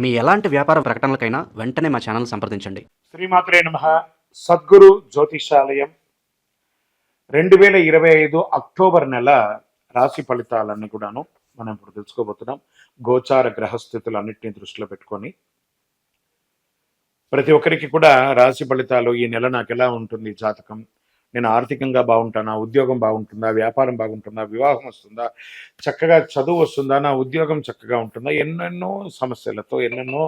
మీ ఎలాంటి వ్యాపార ప్రకటనలకైనా వెంటనే మా ఛానల్ సంప్రదించండి. శ్రీమాత్రే నమ. సద్గురు జ్యోతిషాలయం. రెండు వేల ఇరవై ఐదు అక్టోబర్ నెల రాశి ఫలితాలన్నీ కూడాను మనం ఇప్పుడు తెలుసుకోబోతున్నాం. గోచార గ్రహస్థితులన్నింటినీ దృష్టిలో పెట్టుకొని. ప్రతి ఒక్కరికి కూడా రాశి ఫలితాలు ఈ నెల నాకు ఎలా ఉంటుంది జాతకం నేను ఆర్థికంగా బాగుంటానా? ఉద్యోగం బాగుంటుందా? వ్యాపారం బాగుంటుందా? వివాహం వస్తుందా? చక్కగా చదువు వస్తుందా? నా ఉద్యోగం చక్కగా ఉంటుందా? ఎన్నెన్నో సమస్యలతో ఎన్నెన్నో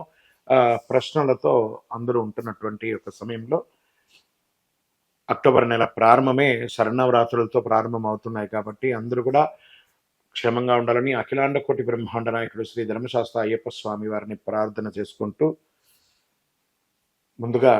ప్రశ్నలతో అందరూ ఉంటున్నటువంటి ఒక సమయంలో అక్టోబర్ నెల ప్రారంభమే శరణవరాత్రులతో ప్రారంభం అవుతున్నాయి కాబట్టి అందరూ కూడా క్షేమంగా ఉండాలని అఖిలాండ కోటి బ్రహ్మాండ నాయకుడు శ్రీ ధర్మశాస్త్ర అయ్యప్ప స్వామి వారిని ప్రార్థన చేసుకుంటూ ముందుగా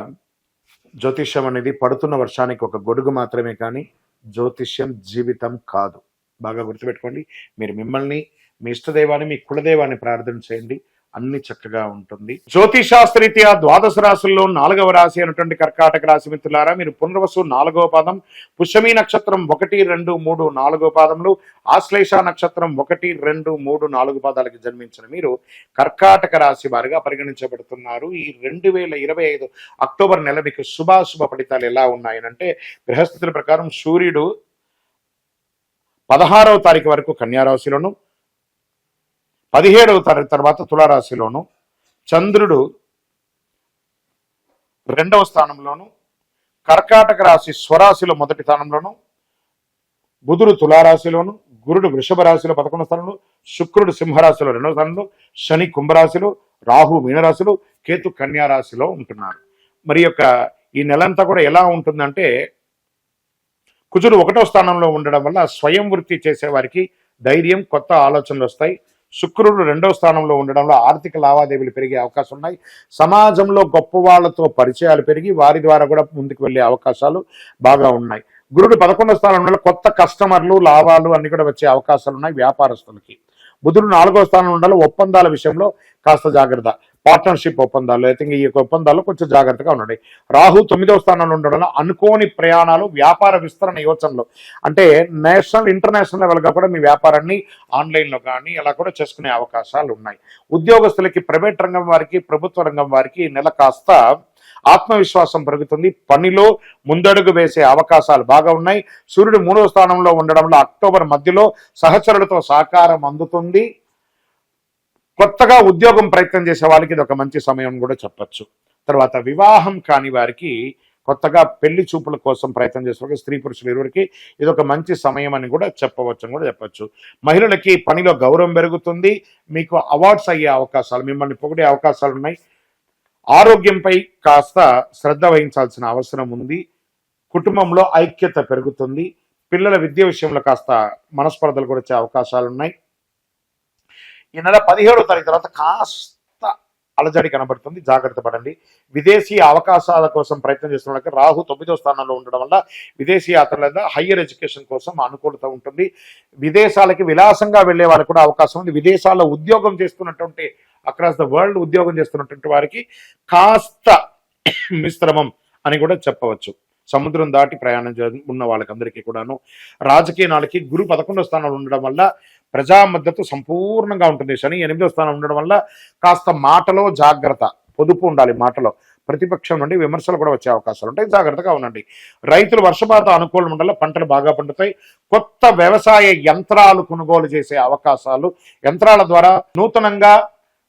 జ్యోతిష్యం అనేది పడుతున్న వర్షానికి ఒక గొడుగు మాత్రమే కానీ జ్యోతిష్యం జీవితం కాదు. బాగా గుర్తుపెట్టుకోండి. మీరు మిమ్మల్ని మీ ఇష్టదైవాన్ని మీ కులదైవాన్ని ప్రార్థన చేయండి. అన్ని చక్కగా ఉంటుంది. జ్యోతిషాస్త్రరీత్యా ద్వాదశ రాశుల్లో నాలుగవ రాశి అయినటువంటి కర్కాటక రాశి మిత్రులారా మీరు పునర్వసు నాలుగవ పాదం పుష్యమి నక్షత్రం ఒకటి రెండు మూడు నాలుగో పాదములు ఆశ్లేష నక్షత్రం ఒకటి రెండు మూడు నాలుగు పాదాలకి జన్మించిన మీరు కర్కాటక రాశి వారిగా పరిగణించబడుతున్నారు. ఈ రెండు వేల ఇరవై ఐదు అక్టోబర్ నెల మీకు శుభాశుభ ఫలితాలు ఎలా ఉన్నాయనంటే గ్రహస్థితుల ప్రకారం సూర్యుడు పదహారవ తారీఖు వరకు కన్యారాశిలోను పదిహేడవ తారీఖు తర్వాత తులారాశిలోను చంద్రుడు రెండవ స్థానంలోను కర్కాటక రాశి స్వరాశిలో మొదటి స్థానంలోను బుధుడు తులారాశిలోను గురుడు వృషభ రాశిలో పదకొండవ స్థానంలో శుక్రుడు సింహరాశిలో రెండవ స్థానంలో శని కుంభరాశిలో రాహు మీనరాశిలో కేతు కన్యారాశిలో ఉంటున్నారు మరి యొక్క ఈ నెలంతా కూడా ఎలా ఉంటుందంటే కుజుడు ఒకటో స్థానంలో ఉండడం వల్ల స్వయం వృత్తి చేసేవారికి ధైర్యం కొత్త ఆలోచనలు వస్తాయి. శుక్రుడు రెండవ స్థానంలో ఉండడంలో ఆర్థిక లావాదేవీలు పెరిగే అవకాశం ఉన్నాయి. సమాజంలో గొప్ప వాళ్ళతో పరిచయాలు పెరిగి వారి ద్వారా కూడా ముందుకు వెళ్ళే అవకాశాలు బాగా ఉన్నాయి. గురుడు పదకొండవ స్థానంలో ఉండడం కొత్త కస్టమర్లు లాభాలు అన్ని కూడా వచ్చే అవకాశాలు ఉన్నాయి వ్యాపారస్తులకి. బుధుడు నాలుగో స్థానంలో ఉండాలి. ఒప్పందాల విషయంలో కాస్త జాగ్రత్త. పార్ట్నర్షిప్ ఒప్పందాలు అయితే ఈ యొక్క ఒప్పందాల్లో కొంచెం జాగ్రత్తగా ఉండండి. రాహు తొమ్మిదవ స్థానంలో ఉండడం అనుకోని ప్రయాణాలు వ్యాపార విస్తరణ యోచనలు. అంటే నేషనల్ ఇంటర్నేషనల్ లెవెల్గా కూడా మీ వ్యాపారాన్ని ఆన్లైన్లో కానీ అలా కూడా చేసుకునే అవకాశాలు ఉన్నాయి. ఉద్యోగస్తులకి ప్రైవేట్ రంగం వారికి ప్రభుత్వ రంగం వారికి నెల కాస్త ఆత్మవిశ్వాసం పెరుగుతుంది. పనిలో ముందడుగు వేసే అవకాశాలు బాగా ఉన్నాయి. సూర్యుడు మూడవ స్థానంలో ఉండడంలో అక్టోబర్ మధ్యలో సహచరులతో సహకారం అందుతుంది. కొత్తగా ఉద్యోగం ప్రయత్నం చేసే వాళ్ళకి ఇది ఒక మంచి సమయం కూడా చెప్పచ్చు. తర్వాత వివాహం కాని వారికి కొత్తగా పెళ్ళి చూపుల కోసం ప్రయత్నం చేసే స్త్రీ పురుషులు ఇరువురికి ఇది ఒక మంచి సమయం అని కూడా చెప్పవచ్చు అని కూడా చెప్పచ్చు. మహిళలకి పనిలో గౌరవం పెరుగుతుంది. మీకు అవార్డ్స్ అయ్యే అవకాశాలు మిమ్మల్ని పొగిడే అవకాశాలు ఉన్నాయి. ఆరోగ్యంపై కాస్త శ్రద్ధ వహించాల్సిన అవసరం ఉంది. కుటుంబంలో ఐక్యత పెరుగుతుంది. పిల్లల విద్య విషయంలో కాస్త మనస్పర్ధలు కూడా వచ్చే అవకాశాలు ఉన్నాయి ఈ నెల పదిహేడో తారీఖు తర్వాత కాస్త అలజడి కనబడుతుంది. జాగ్రత్త పడండి. విదేశీ అవకాశాల కోసం ప్రయత్నం చేస్తున్న వాళ్ళకి రాహు తొమ్మిదో స్థానంలో ఉండడం వల్ల విదేశీ యాత్ర లేదా హయ్యర్ ఎడ్యుకేషన్ కోసం అనుకూలత ఉంటుంది. విదేశాలకి విలాసంగా వెళ్ళే వాళ్ళకి కూడా అవకాశం ఉంది. విదేశాల్లో ఉద్యోగం చేస్తున్నటువంటి అక్రాస్ ద వరల్డ్ ఉద్యోగం చేస్తున్నటువంటి వారికి కాస్త మిశ్రమం అని కూడా చెప్పవచ్చు. సముద్రం దాటి ప్రయాణం ఉన్న వాళ్ళకందరికీ కూడాను. రాజకీయ నాళ్ళకి గురు పదకొండో స్థానంలో ఉండడం వల్ల ప్రజా మద్దతు సంపూర్ణంగా ఉంటుంది. శని ఎనిమిదో స్థానం ఉండడం వల్ల కాస్త మాటలో జాగ్రత్త పొదుపు ఉండాలి మాటలో. ప్రతిపక్షం నుండి విమర్శలు కూడా వచ్చే అవకాశాలు ఉంటాయి. జాగ్రత్తగా ఉండండి. రైతులు వర్షపాత అనుకూలం ఉండాలి పంటలు బాగా పండుతాయి. కొత్త వ్యవసాయ యంత్రాలు కొనుగోలు చేసే అవకాశాలు యంత్రాల ద్వారా నూతనంగా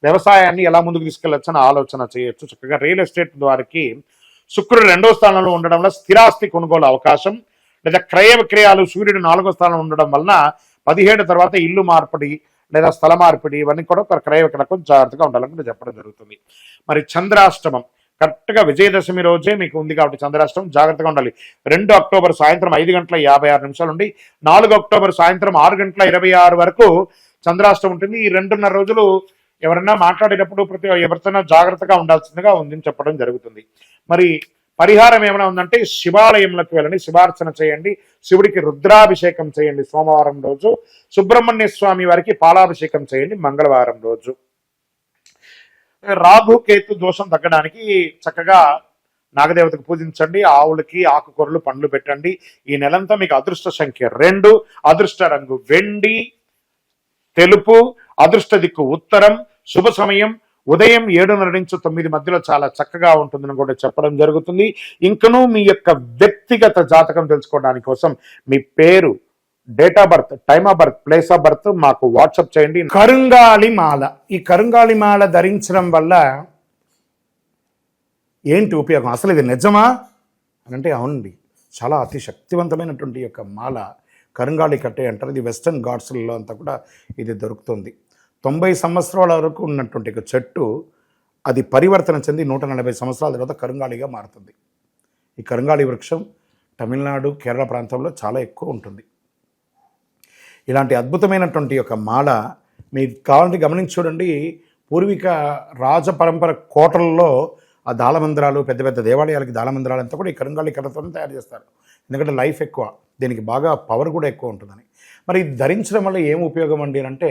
వ్యవసాయాన్ని ఎలా ముందుకు తీసుకెళ్ళొచ్చని ఆలోచన చేయొచ్చు. చక్కగా రియల్ ఎస్టేట్ ద్వారాకి శుక్రుడు రెండో స్థానంలో ఉండడం వల్ల స్థిరాస్తి కొనుగోలు అవకాశం లేదా క్రయ విక్రయాలు సూర్యుడు నాలుగో స్థానంలో ఉండడం వలన పదిహేడు తర్వాత ఇల్లు మార్పిడి లేదా స్థల మార్పిడి ఇవన్నీ కూడా ఒక క్రయ విక్రయ జాగ్రత్తగా ఉండాలని చెప్పడం జరుగుతుంది. మరి చంద్రాష్టమం. కరెక్ట్గా విజయదశమి రోజే మీకు ఉంది కాబట్టి చంద్రాష్టమం జాగ్రత్తగా ఉండాలి. రెండు అక్టోబర్ సాయంత్రం ఐదు గంటల యాభై ఆరు నిమిషాలు ఉండి నాలుగు అక్టోబర్ సాయంత్రం ఆరు గంటల ఇరవై ఆరు వరకు చంద్రాష్టమం ఉంటుంది. ఈ రెండున్నర రోజులు ఎవరన్నా మాట్లాడేటప్పుడు ప్రతి ఎవరితోనైనా జాగ్రత్తగా ఉండాల్సిందిగా ఉందని చెప్పడం జరుగుతుంది. మరి పరిహారం ఏమైనా ఉందంటే శివాలయంలోకి వెళ్ళండి శివార్చన చేయండి శివుడికి రుద్రాభిషేకం చేయండి సోమవారం రోజు సుబ్రహ్మణ్య స్వామి వారికి పాలాభిషేకం చేయండి మంగళవారం రోజు. రాహు కేతు దోషం తగ్గడానికి చక్కగా నాగదేవతకు పూజించండి ఆవులకి ఆకుకూరలు పండ్లు పెట్టండి. ఈ నెలంతా మీకు అదృష్ట సంఖ్య రెండు అదృష్ట రంగు వెండి తెలుపు అదృష్ట దిక్కు ఉత్తరం శుభ సమయం ఉదయం ఏడున్నర నుంచి తొమ్మిది మధ్యలో చాలా చక్కగా ఉంటుందని కూడా చెప్పడం జరుగుతుంది. ఇంకనూ మీ యొక్క వ్యక్తిగత జాతకం తెలుసుకోవడానికి కోసం మీ పేరు date of birth time of birth place of birth మాకు వాట్సాప్ చేయండి. కరుంగాలి మాల. ఈ కరుంగాలి మాల ధరించడం వల్ల ఏంటి ఉపయోగం? అసలు ఇది నిజమా? అని అంటే అవునండి. చాలా అతి శక్తివంతమైనటువంటి యొక్క మాల కరుంగాళి కట్టే అంటారు. ఇది వెస్ట్రన్ గాడ్స్లలో అంతా కూడా ఇది దొరుకుతుంది. తొంభై సంవత్సరాల వరకు ఉన్నటువంటి ఒక చెట్టు అది పరివర్తన చెంది నూట నలభై సంవత్సరాల తర్వాత కరుంగాళిగా మారుతుంది. ఈ కరుంగాళి వృక్షం తమిళనాడు కేరళ ప్రాంతంలో చాలా ఎక్కువ ఉంటుంది. ఇలాంటి అద్భుతమైనటువంటి ఒక మాల మీరు కావాలంటే గమనించి చూడండి. పూర్వీక రాజ పరంపర కోటల్లో ఆ దాళమందిరాలు పెద్ద పెద్ద దేవాలయాలకి దాళమందిరాలు అంతా కూడా ఈ కరుంగాళి కర్రతోనే తయారు చేస్తారు. ఎందుకంటే లైఫ్ ఎక్కువ దీనికి బాగా పవర్ కూడా ఎక్కువ ఉంటుందని. మరి ఇది ధరించడం వల్ల ఏం ఉపయోగం అండి అంటే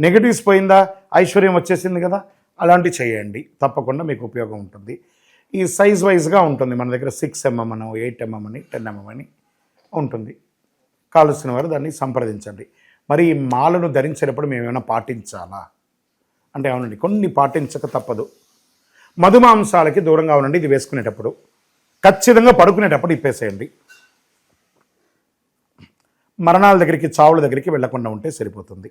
నెగిటివ్స్ పోయిందా? ఐశ్వర్యం వచ్చేసింది కదా? అలాంటివి చేయండి. తప్పకుండా మీకు ఉపయోగం ఉంటుంది. ఈ సైజ్ వైజ్గా ఉంటుంది. మన దగ్గర సిక్స్ ఎంఎం అని ఎయిట్ ఎంఎం అని టెన్ ఎంఎం అని ఉంటుంది. కావలసిన వారు దాన్ని సంప్రదించండి. మరి ఈ మాలను ధరించేటప్పుడు మేము ఏమైనా పాటించాలా? అంటే అవునండి కొన్ని పాటించక తప్పదు. మధుమాంసాలకి దూరంగా ఉండండి. ఇది వేసుకునేటప్పుడు ఖచ్చితంగా పడుకునేటప్పుడు ఇప్పేసేయండి. మరణాల దగ్గరికి చావుల దగ్గరికి వెళ్ళకుండా ఉంటే సరిపోతుంది.